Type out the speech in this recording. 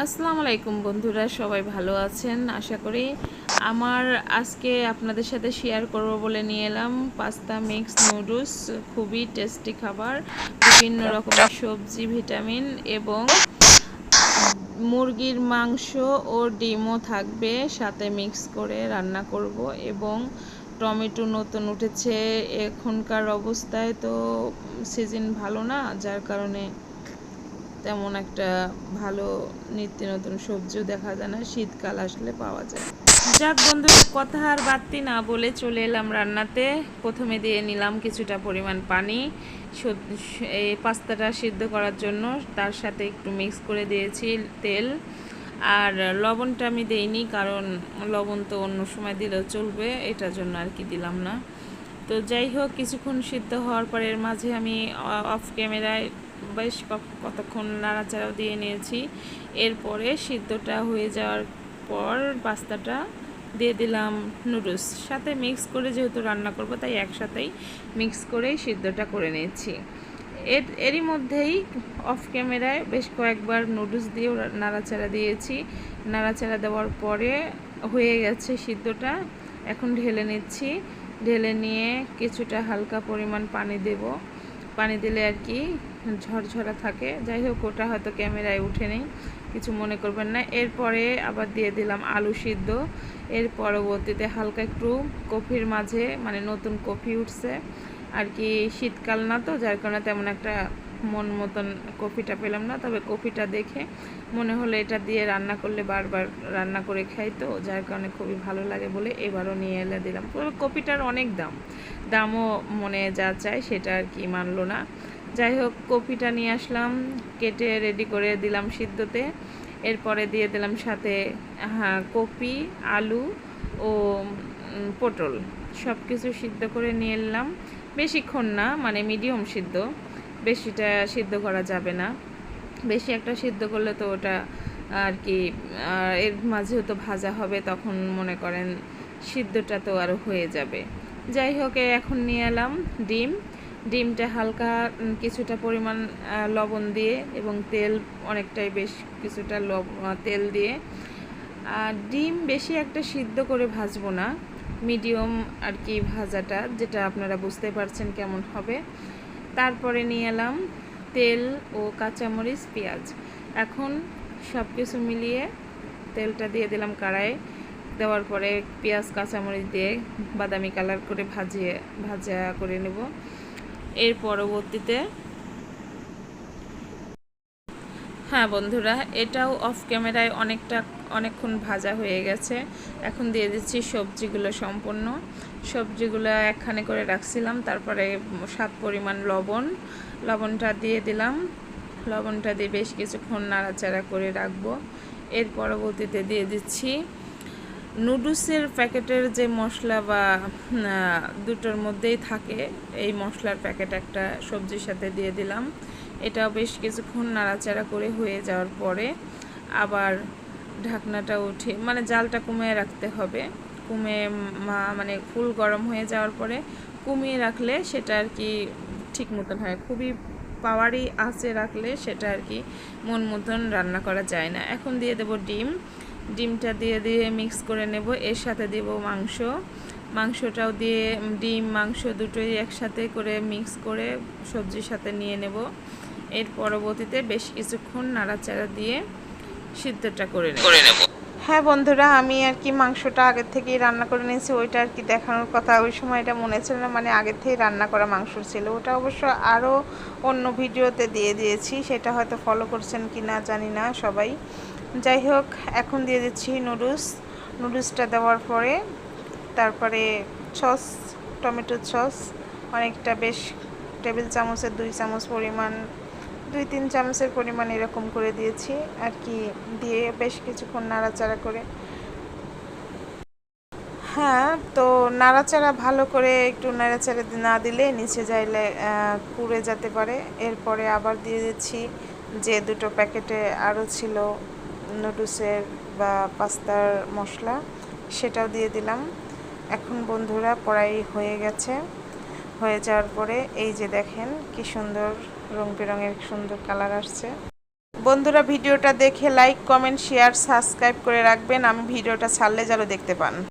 আসসালামু আলাইকুম বন্ধুরা, সবাই ভালো আছেন? আশা করি আমার আজকে আপনাদের সাথে শেয়ার করব বলে নিয়ে এলাম পাস্তা মিক্স নুডলস খুবই টেস্টি খাবার, বিভিন্ন রকমের সবজি ভিটামিন এবং মুরগির মাংস ও ডিমও থাকবে, সাথে মিক্স করে রান্না করব এবং টমেটো নতুন উঠেছে, এখনকার অবস্থায় তো সিজন ভালো না, যার কারণে তেমন একটা ভালো নিত্য নতুন সবজিও দেখা যায় না, শীতকাল আসলে পাওয়া যায়। যাক বন্ধু, কথা আর বাড়তি না বলে চলে এলাম রান্নাতে। প্রথমে দিয়ে নিলাম কিছুটা পরিমাণ পানি। এই পাস্তাটা সিদ্ধ করার জন্য তার সাথে একটু মিক্স করে দিয়েছি তেল। আর লবণটা আমি দেইনি, কারণ লবণ তো অন্য সময় দিলেও চলবে, এটার জন্য আর কি দিলাম না। তো যাই হোক, কিছুক্ষণ সিদ্ধ হওয়ার পর এর মাঝে আমি অফ ক্যামেরায় বেশ কতক্ষণ নাড়াচাড়াও দিয়ে নিয়েছি। এরপরে সিদ্ধটা হয়ে যাওয়ার পর পাস্তাটা দিয়ে দিলাম নুডলস। সাথে মিক্স করে যেহেতু রান্না করব, তাই একসাথেই মিক্স করেই সিদ্ধটা করে নিয়েছি। এর, এরই মধ্যেই অফ ক্যামেরায় বেশ কয়েকবার নুডলস দিয়েও নাড়াচাড়া দিয়েছি। নাড়াচাড়া দেওয়ার পরে হয়ে গেছে সিদ্ধটা। এখন ঢেলে নিচ্ছি। ঢেলে নিয়ে কিছুটা হালকা পরিমাণ পানি দেব। পানি দিলে আর কি ঝরঝরা থাকে। যাই হোক, ওটা হয়তো ক্যামেরায় উঠে নেই, কিছু মনে করবেন না। এরপরে আবার দিয়ে দিলাম আলু সিদ্ধ। এর পরবর্তীতে হালকা একটু কফির মাঝে মানে নতুন কফি উঠছে। আর কি শীতকাল না তো, যার কারণে তেমন একটা মন মতন কফিটা পেলাম না, তবে কফিটা দেখে মনে হলো এটা দিয়ে রান্না করলে বারবার রান্না করে খাই তো, যার কারণে খুবই ভালো লাগে বলে এবারও নিয়ে এলে দিলাম। তবে কফিটার অনেক দাম, দামও মনে যা চায় সেটা আর কি মানলো না। যাই হোক কপিটা নিয়ে আসলাম, কেটে রেডি করে দিলাম সিদ্ধতে, এরপরে দিয়ে দিলাম সাথে হ্যাঁ কপি, আলু ও পটল। সব কিছু সিদ্ধ করে নিয়ে এলাম। বেশিক্ষণ না মানে মিডিয়াম সিদ্ধ। বেশিটা সিদ্ধ করা যাবে না। বেশি একটা সিদ্ধ করলে তো ওটা আর কি এর মাঝেও তো ভাজা হবে তখন মনে করেন সিদ্ধটা তো আরও হয়ে যাবে। যাই হোক এখন নিয়ে এলাম ডিম। ডিমটা হালকা কিছুটা পরিমাণ লবণ দিয়ে এবং তেল অনেকটাই বেশ কিছুটা লব তেল দিয়ে। আর ডিম বেশি একটা সিদ্ধ করে ভাজবো না। মিডিয়াম আর কি ভাজাটা, যেটা আপনারা বুঝতে পারছেন কেমন হবে। তারপরে নিয়ে এলাম তেল ও কাঁচামরিচ, পেঁয়াজ। এখন সব কিছু মিলিয়ে তেলটা দিয়ে দিলাম কড়াইয়ে। দেওয়ার পরে পেঁয়াজ, কাঁচামরিচ দিয়ে বাদামি কালার করে ভাজিয়ে, ভাজা করে নেব। এর পরবর্তীতে হ্যাঁ বন্ধুরা, এটাও অফ ক্যামেরায় অনেকটা, অনেকক্ষণ ভাজা হয়ে গেছে। এখন দিয়ে দিচ্ছি সবজিগুলো সম্পূর্ণ। সবজিগুলো একখানে করে রাখছিলাম, তারপরে সাত পরিমাণ লবণ। লবণটা দিয়ে দিলাম। লবণটা দিয়ে বেশ কিছুক্ষণ নাড়াচাড়া করে রাখব। এর পরবর্তীতে দিয়ে দিচ্ছি নুডলসের প্যাকেটের যে মশলা বা দুটোর মধ্যেই থাকে, এই মশলার প্যাকেট একটা সবজির সাথে দিয়ে দিলাম। এটাও বেশ কিছুক্ষণ নাড়াচাড়া করে হয়ে যাওয়ার পরে আবার ঢাকনাটা উঠে মানে জালটা কমিয়ে রাখতে হবে। কমে মানে ফুল গরম হয়ে যাওয়ার পরে কমিয়ে রাখলে সেটা আর কি ঠিক মতন হয়। খুবই পাওয়ারই আঁচে রাখলে সেটা আর কি মন মতন রান্না করা যায় না। এখন দিয়ে দেব ডিম। ডিমটা দিয়ে দিয়ে মিক্স করে নেব। এর সাথে দেব মাংস। মাংসটাও দিয়ে, ডিম, মাংস দুটোই একসাথে করে মিক্স করে সবজির সাথে নিয়ে নেব। এর পরবর্তীতে বেশ কিছুক্ষণ নাড়াচাড়া দিয়ে সিদ্ধটা করে নেব। হ্যাঁ বন্ধুরা আমি আর কি মাংসটা আগের থেকেই রান্না করে নিয়েছি ওইটা আর কি দেখানোর কথা ওই সময় এটা মনে ছিল না মানে আগের থেকেই রান্না করা মাংস ছিল। ওটা অবশ্য আরও অন্য ভিডিওতে দিয়ে দিয়েছি সেটা হয়তো ফলো করছেন কি না জানি না সবাই। যাই হোক এখন দিয়ে দিচ্ছি নুডলস। নুডলসটা দেওয়ার পরে তারপরে সস টমেটো সস অনেকটা বেশ টেবিল চামচের দুই চামচ পরিমাণ দুই তিন চামচের পরিমাণ এরকম করে দিয়েছি আর কি, দিয়ে বেশ কিছুক্ষণ নাড়াচাড়া করে। হ্যাঁ তো নাড়াচাড়া ভালো করে একটু নাড়াচাড়া না দিলে নিচে যাইলে পুড়ে যেতে পারে। এরপরে আবার দিয়ে দিচ্ছি যে দুটো প্যাকেটে আরও ছিল নুডলসের বা পাস্তার মশলা, সেটাও দিয়ে দিলাম। এখন বন্ধুরা, পড়াই হয়ে গেছে। হয়ে যাওয়ার পরে এই যে দেখেন কি সুন্দর রং বেরঙের সুন্দর কালার আসছে। বন্ধুরা ভিডিওটা দেখে লাইক কমেন্ট শেয়ার সাবস্ক্রাইব করে রাখবেন। আমি ভিডিওটা ছাড়লে যেন দেখতে পান।